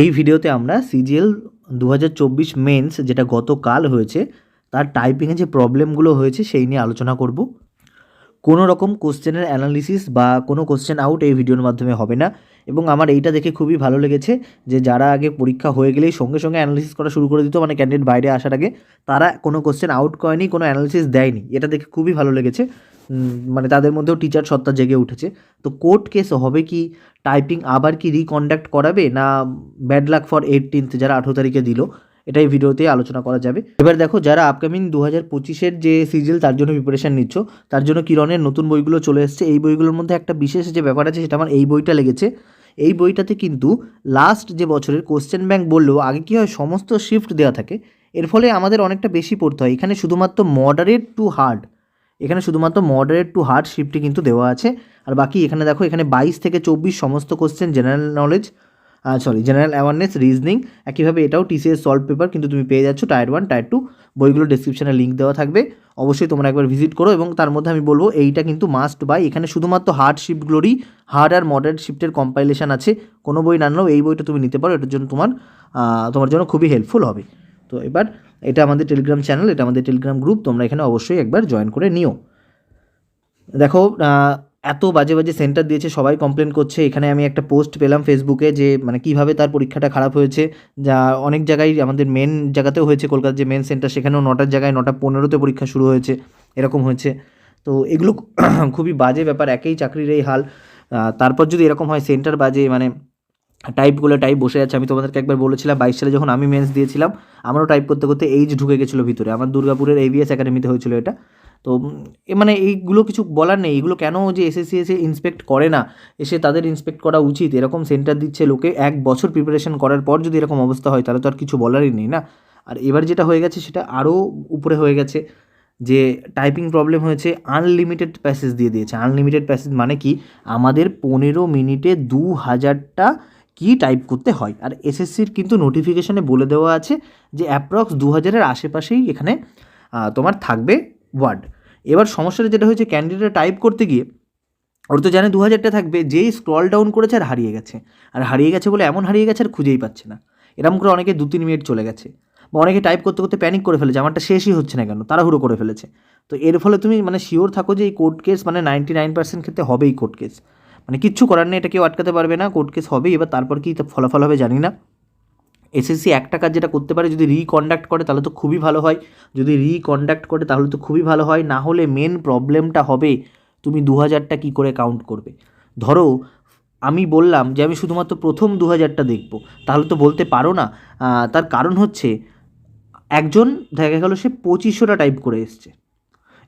এই ভিডিওতে আমরা সিজিএল দু হাজার চব্বিশ মেন্স যেটা গতকাল হয়েছে, তার টাইপিংয়ে যে প্রবলেমগুলো হয়েছে সেই নিয়ে আলোচনা করব। কোনো রকম কোশ্চেনের অ্যানালিসিস বা কোনো কোশ্চেন আউট এই ভিডিওর মাধ্যমে হবে না। এবং আমার এইটা দেখে খুবই ভালো লেগেছে যে যারা আগে পরীক্ষা হয়ে গেলেই সঙ্গে সঙ্গে অ্যানালিসিস করা শুরু করে দিত মানে ক্যান্ডিডেট বাইরে আসার আগে, তারা কোনো কোশ্চেন আউট করেনি, কোনো অ্যানালিসিস দেয়নি। এটা দেখে খুবই ভালো লেগেছে। মানে তাদের মধ্যেও টিচার সত্তা জেগে উঠেছে। তো কোর্ট কেস হবে কি টাইপিং আবার কি রিকন্ডাক্ট করাবে না ব্যাড লাক ফর এইটিনথ যারা আঠেরো তারিখে দিল? এটাই ভিডিওতে আলোচনা করা যাবে। এবার দেখো যারা আপকামিং দু হাজার পঁচিশের যে সিজিএল তার জন্য প্রিপারেশান নিচ্ছ, তার জন্য কিরণের নতুন বইগুলো চলে এসছে। এই বইগুলোর মধ্যে একটা বিশেষ যে ব্যাপার আছে সেটা আমার এই বইটা লেগেছে। এই বইটাতে কিন্তু লাস্ট যে বছরের কোশ্চেন ব্যাংক বললেও আগে কী হয় সমস্ত শিফট দেওয়া থাকে। এর ফলে আমাদের অনেকটা বেশি পড়তে হয়। এখানে শুধুমাত্র মডারেট টু হার্ড এখানে শুধুমাত্র মডারেট টু হার্ড শিফটই কিন্তু দেওয়া আছে। আর বাকি এখানে দেখো, এখানে বাইশ থেকে চব্বিশ সমস্ত question general knowledge sorry general awareness reasoning একইভাবে এটাও টিসিএস সলভ পেপার কিন্তু তুমি পেয়ে যাচ্ছ টায়ার ওয়ান টায়ার টু বইগুলো ডিসক্রিপশানে লিঙ্ক দেওয়া থাকবে। অবশ্যই তোমরা একবার ভিজিট করো এবং তার মধ্যে আমি বলব, এইটা কিন্তু মাস্ট বাই এখানে শুধুমাত্র হার্ড শিফটগুলোরই হার্ড আর মডারেট শিফটের কম্পাইলেশন আছে। কোনো বই না এই বইটা তুমি নিতে পারো, এটার জন্য তোমার তোমার জন্য খুবই হেল্পফুল হবে। তো এবার এটা আমাদের টেলিগ্রাম চ্যানেল এটা আমাদের টেলিগ্রাম গ্রুপ তোমরা এখানে অবশ্যই একবার জয়েন করে নিও। দেখো এত বাজে বাজে সেন্টার দিয়েছে, সবাই কমপ্লেন করছে। এখানে আমি একটা পোস্ট পেলাম ফেসবুকে যে মানে কীভাবে তার পরীক্ষাটা খারাপ হয়েছে। যা অনেক জায়গায় আমাদের মেন জায়গাতেও হয়েছে, কলকাতার যে মেন সেন্টার সেখানেও নটার জায়গায় নটা পনেরোতে পরীক্ষা শুরু হয়েছে, এরকম হয়েছে। তো এগুলো খুবই বাজে ব্যাপার, একই চাকরির এই হাল। তারপর যদি এরকম হয় সেন্টার বাজে মানে টাইপগুলো টাইপ বসে আছে, আমি তোমাদেরকে একবার বলেছিলাম, বাইশ সালে যখন আমি মেন্স দিয়েছিলাম, আমারও টাইপ করতে করতে এইজ ঢুকে গেছিল ভিতরে। আমার দুর্গাপুরের এভিএস একাডেমিতে হয়েছিল এটা। তো মানে এইগুলো কিছু বলার নেই, এগুলো কেন যে এসএসসি এসে ইন্সপেক্ট করে না, এসে তাদের ইন্সপেক্ট করা উচিত, এরকম সেন্টার দিচ্ছে লোকে, এক বছর প্রিপারেশন করার পর যদি এরকম অবস্থা হয়, তাহলে তো আর কিছু বলারই নেই না? আর এবার যেটা হয়ে গেছে, সেটা আরও উপরে হয়ে গেছে, যে টাইপিং প্রবলেম হয়েছে আনলিমিটেড প্যাসেজ দিয়ে দিয়েছে। আনলিমিটেড প্যাসেজ মানে কি? আমাদের পনেরো মিনিটে দু হাজারটা কি টাইপ করতে হয়? আর এসএসসির কিন্তু নোটিফিকেশনে বলে দেওয়া আছে যে অ্যাপ্রক্স দু হাজারের আশেপাশেই এখানে তোমার থাকবে ওয়ার্ড এবার সমস্যাটা যেটা হয়েছে ক্যান্ডিডেট টাইপ করতে গিয়ে, ওর তো জানে দু হাজারটা থাকবে, যেই স্ক্রল ডাউন করেছে আর হারিয়ে গেছে। আর হারিয়ে গেছে বলে এমন হারিয়ে গেছে আর খুঁজেই পাচ্ছে না। এরকম করে অনেকে দু তিন মিনিট চলে গেছে। বা অনেকে টাইপ করতে করতে প্যানিক করে ফেলেছে আমারটা শেষই হচ্ছে না কেন? তাড়াহুড়ো করে ফেলেছে। তো এর ফলে তুমি মানে শিওর থাকো যে এই কোর্ট কেস মানে নাইনটি নাইন পার্সেন্ট ক্ষেত্রে হবেই কোর্ট কেস মানে কিচ্ছু করার নেই, এটা কেউ আটকাতে পারবে না কোর্ট কেস হবেই, এবার তারপর কি ফলাফল হবে জানি না। এসএসসি একটা কাজ যেটা করতে পারে, যদি রিকন্ডাক্ট করে তাহলে তো খুবই ভালো হয়। যদি রিকন্ডাক্ট করে তাহলে তো খুবই ভালো হয়, না হলে মেন প্রবলেমটা হবে তুমি দু হাজারটা কী করে কাউন্ট করবে। ধরো, আমি বললাম যে আমি শুধুমাত্র প্রথম দু হাজারটা দেখব, তাহলে তো বলতে পারো না। তার কারণ হচ্ছে, একজন দেখা গেল সে পঁচিশশোটা টাইপ করে এসছে।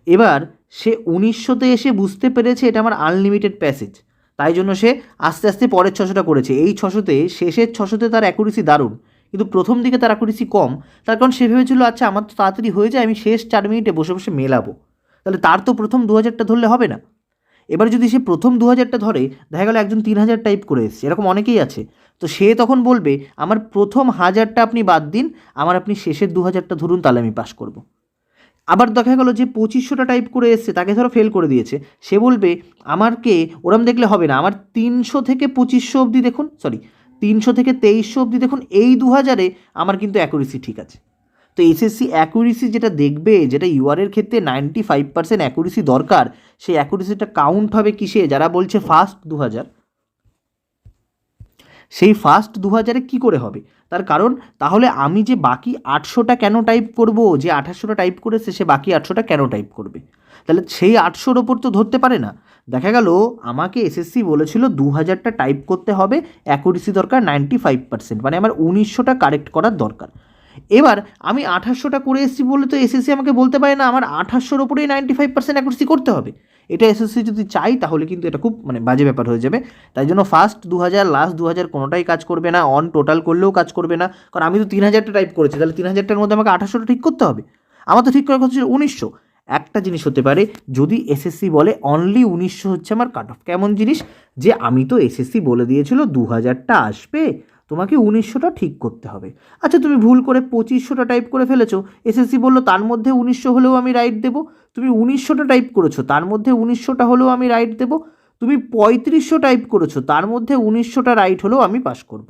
এবার সে উনিশশোতে এসে বুঝতে পেরেছে এটা আমার আনলিমিটেড প্যাসেজ তাই জন্য সে আস্তে আস্তে পরের ছশোটা করেছে। এই ছশোতে, শেষের ছশোতে তার অ্যাকুরেসি দারুণ। কিন্তু প্রথম দিকে তার অ্যাকুরেসি কম। তার কারণ সে ভেবেছিল আচ্ছা আমার তো তাড়াতাড়ি হয়ে যায়, আমি শেষ চার মিনিটে বসে বসে মেলাবো। তাহলে তার তো প্রথম দু হাজারটা ধরলে হবে না। এবার যদি সে প্রথম দু হাজারটা ধরে, দেখা গেল একজন তিন হাজার টাইপ করে এসছে। এরকম অনেকেই আছে। তো সে তখন বলবে, আমার প্রথম হাজারটা আপনি বাদ দিন, আমার আপনি শেষের দু হাজারটা ধরুন, তাহলে আমি পাস করব। আবার দেখা গেল যে পঁচিশশোটা টাইপ করে এসছে, তাকে ধরো ফেল করে দিয়েছে। সে বলবে, আমারকে ওরম দেখলে হবে না। আমার তিনশো থেকে পঁচিশশো অবধি দেখুন সরি তিনশো থেকে তেইশশো অবধি দেখুন, এই দু হাজারে আমার কিন্তু অ্যাকুরেসি ঠিক আছে। তো এসএসসি অ্যাকুরেসি যেটা দেখবে, যেটা ইউআরের ক্ষেত্রে নাইনটি ফাইভ পার্সেন্ট অ্যাকুরেসি দরকার, সেই অ্যাকুরেসিটা কাউন্ট হবে কিসে? যারা বলছে ফার্স্ট দু হাজার সেই ফার্স্ট দু হাজারে কী করে হবে? তার কারণ, তাহলে আমি যে বাকি আটশোটা কেন টাইপ করব, যে আঠাশশোটা টাইপ করেছে, সে বাকি আটশোটা কেন টাইপ করবে? তাহলে সেই আটশোর ওপর তো ধরতে পারে না। দেখা গেল, আমাকে এসএসসি বলেছিল দু হাজারটা টাইপ করতে হবে অ্যাকুরেসি দরকার নাইনটি ফাইভ পার্সেন্ট মানে আমার উনিশশোটা কারেক্ট করার দরকার। এবার, আমি আঠাশশোটা করে এসেছি বলে তো এসএসসি আমাকে বলতে পারে না, আমার আঠাশশোর ওপরেই নাইনটি ফাইভ পার্সেন্ট অ্যাকুরেসি করতে হবে। এটা এসএসসি যদি চাই, তাহলে কিন্তু এটা খুব মানে বাজে ব্যাপার হয়ে যাবে। তাই জন্য ফার্স্ট দু হাজার লাস্ট দু হাজার কোনোটাই কাজ করবে না। অন টোটাল করলেও কাজ করবে না। কারণ আমি তো তিন হাজারটা টাইপ করেছি, তাহলে তিন হাজারটার মধ্যে আমাকে আঠাশশোটা ঠিক করতে হবে। আমার তো ঠিক করার কথা উনিশশো। একটা জিনিস হতে পারে, যদি এসএসসি বলে অনলি উনিশশো হচ্ছে আমার কাট অফ কেমন জিনিস? যে আমি তো এসএসসি বলে দিয়েছিল দু হাজারটা আসবে তোমাকে উনিশশোটা ঠিক করতে হবে। আচ্ছা তুমি ভুল করে পঁচিশশোটা টাইপ করে ফেলেছো। এসএসসি বলল, তার মধ্যে উনিশশো হলেও আমি রাইট দেবো। তুমি উনিশশোটা টাইপ করেছ, তার মধ্যে উনিশশোটা হলেও আমি রাইট দেবো। তুমি পঁয়ত্রিশশো টাইপ করেছ, তার মধ্যে উনিশশোটা রাইট হলেও আমি পাস করব।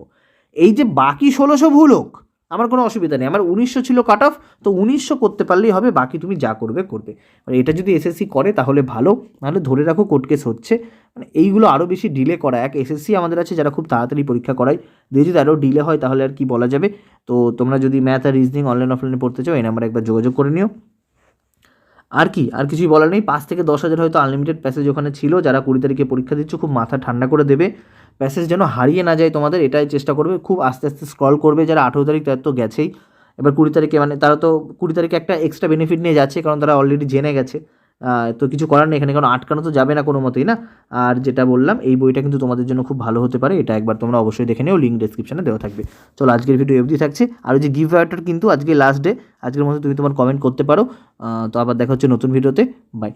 এই যে বাকি ষোলোশো ভুল হোক আমার কোনো অসুবিধা নেই। আমার উনিশশো ছিল কাট অফ তো উনিশশো করতে পারলেই হবে, বাকি তুমি যা করবে করবে। মানে এটা যদি এসএসসি করে, তাহলে ভালো। নাহলে ধরে রাখো কোর্ট কেস হচ্ছে। মানে এইগুলো আরও বেশি ডিলে করা। এক এসএসসি আমাদের আছে, যারা খুব তাড়াতাড়ি পরীক্ষা করায়। দিয়ে যদি আরও ডিলে হয়, তাহলে আর কি বলা যাবে? তো তোমরা যদি ম্যাথ আর রিজনিং অনলাইন অফলাইনে পড়তে চাও, এই নাম্বারে একবার যোগাযোগ করে নিও। আর কি? আর কিছুই বলার নেই। পাঁচ থেকে দশ হাজার হয়তো আনলিমিটেড প্যাসেজ ওখানে ছিল। যারা কুড়ি তারিখে পরীক্ষা দিচ্ছ, খুব মাথা ঠান্ডা করে দেবে। প্যাসেজ যেন হারিয়ে না যায় তোমাদের, এটাই চেষ্টা করবে। খুব আস্তে আস্তে স্ক্রল করবে যারা আঠেরো তারিখ, তার তো গেছেই। এবার কুড়ি তারিখে মানে তারা তো কুড়ি তারিখে একটা এক্সট্রা বেনিফিট নিয়ে যাচ্ছে, কারণ তারা অলরেডি জেনে গেছে। তো কিছু করার নেই এখানে, কারণ আটকানো তো যাবে না কোনো মতেই না? আর যেটা বললাম, এই বইটা কিন্তু তোমাদের জন্য খুব ভালো হতে পারে, এটা একবার তোমরা অবশ্যই দেখে নিও লিঙ্ক ডিসক্রিপশনে দেওয়া থাকবে। চলো, আজকের ভিডিও অবধি থাকছে। আর ওই যে গিভ কিন্তু আজকে লাস্ট ডে আজকের মধ্যে তুমি তোমার কমেন্ট করতে পারো। তো আবার দেখা হচ্ছে নতুন ভিডিওতে বাই